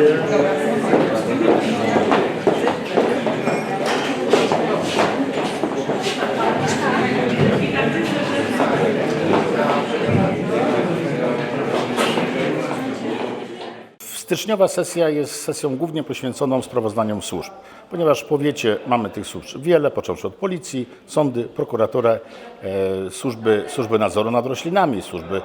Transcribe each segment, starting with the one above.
Gracias. Styczniowa sesja jest sesją głównie poświęconą sprawozdaniom służb, ponieważ powiecie mamy tych służb wiele, począwszy od policji, sądy, prokuraturę, e, służby, służby nadzoru nad roślinami, służby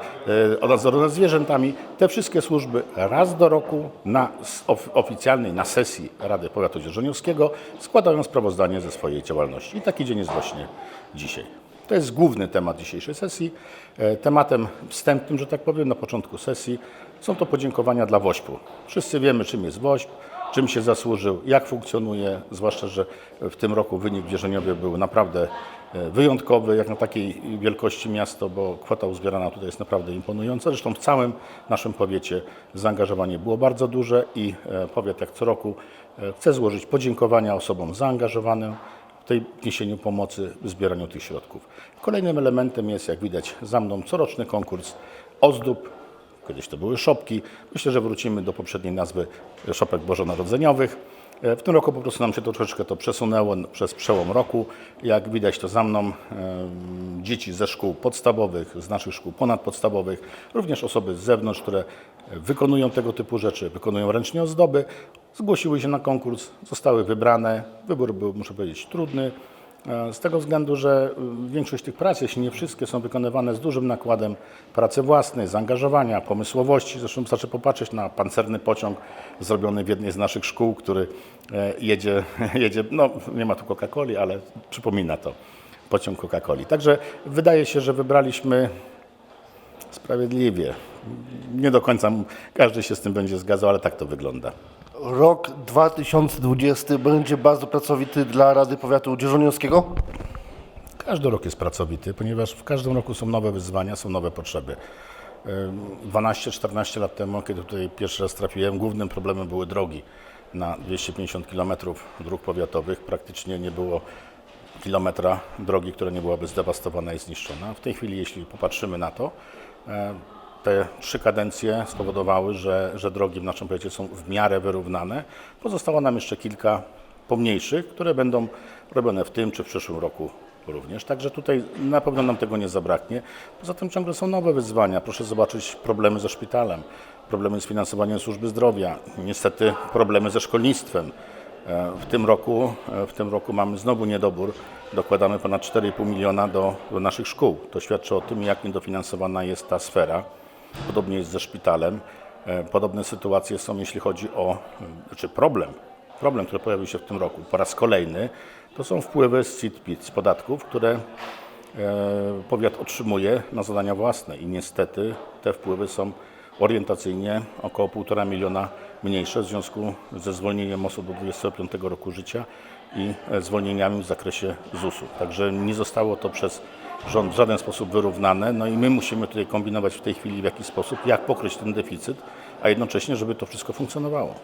e, nadzoru nad zwierzętami. Te wszystkie służby raz do roku na of, oficjalnej, na sesji Rady Powiatu Dzierżoniowskiego składają sprawozdanie ze swojej działalności. I taki dzień jest właśnie dzisiaj. To jest główny temat dzisiejszej sesji. E, Tematem wstępnym, że tak powiem, na początku sesji są to podziękowania dla WOŚP-u. Wszyscy wiemy, czym jest WOŚP, czym się zasłużył, jak funkcjonuje, zwłaszcza, że w tym roku wynik w Wierzeniowie był naprawdę e, wyjątkowy, jak na takiej wielkości miasto, bo kwota uzbierana tutaj jest naprawdę imponująca. Zresztą w całym naszym powiecie zaangażowanie było bardzo duże i e, powiat jak co roku chce złożyć podziękowania osobom zaangażowanym, tej niesieniu pomocy, w zbieraniu tych środków. Kolejnym elementem jest, jak widać za mną, coroczny konkurs ozdób. Kiedyś to były szopki. Myślę, że wrócimy do poprzedniej nazwy szopek bożonarodzeniowych. E, W tym roku po prostu nam się to troszeczkę to przesunęło przez przełom roku. Jak widać to za mną, em, dzieci ze szkół podstawowych, z naszych szkół ponadpodstawowych, również osoby z zewnątrz, które wykonują tego typu rzeczy, wykonują ręcznie ozdoby, zgłosiły się na konkurs, zostały wybrane. Wybór był, muszę powiedzieć, trudny. E, Z tego względu, że y, większość tych prac, jeśli nie wszystkie, są wykonywane z dużym nakładem pracy własnej, zaangażowania, pomysłowości. Zresztą wystarczy popatrzeć na pancerny pociąg zrobiony w jednej z naszych szkół, który e, jedzie, jedzie no nie ma tu Coca-Coli, ale przypomina to pociąg Coca-Coli. Także wydaje się, że wybraliśmy sprawiedliwie. Nie do końca każdy się z tym będzie zgadzał, ale tak to wygląda. Rok 2020 będzie bardzo pracowity dla Rady Powiatu Dzierżoniowskiego. Każdy rok jest pracowity, ponieważ w każdym roku są nowe wyzwania, są nowe potrzeby. Ym, 12-14 lat temu, kiedy tutaj pierwszy raz trafiłem, głównym problemem były drogi. Na 250 km dróg powiatowych praktycznie nie było kilometra drogi, która nie byłaby zdewastowana i zniszczona. W tej chwili, jeśli popatrzymy na to, te trzy kadencje spowodowały, że, że drogi w naszym powiecie są w miarę wyrównane. Pozostało nam jeszcze kilka pomniejszych, które będą robione w tym czy w przyszłym roku również. Także tutaj na pewno nam tego nie zabraknie. Poza tym ciągle są nowe wyzwania. Proszę zobaczyć problemy ze szpitalem, problemy z finansowaniem służby zdrowia, niestety problemy ze szkolnictwem. E, W tym roku, e, w tym roku mamy znowu niedobór. Dokładamy ponad 4,5 miliona do, do naszych szkół. To świadczy o tym, jak niedofinansowana jest ta sfera. Podobnie jest ze szpitalem. E, Podobne sytuacje są, jeśli chodzi o, czy problem, problem, który pojawił się w tym roku po raz kolejny, to są wpływy z CIT-PIT, z podatków, które e, powiat otrzymuje na zadania własne i niestety te wpływy są orientacyjnie około 1,5 miliona mniejsze w związku ze zwolnieniem osób do 25 roku życia i e, zwolnieniami w zakresie ZUS-u. Także nie zostało to przez rząd w żaden sposób wyrównane, no i my musimy tutaj kombinować w tej chwili w jaki sposób, jak pokryć ten deficyt, a jednocześnie, żeby to wszystko funkcjonowało.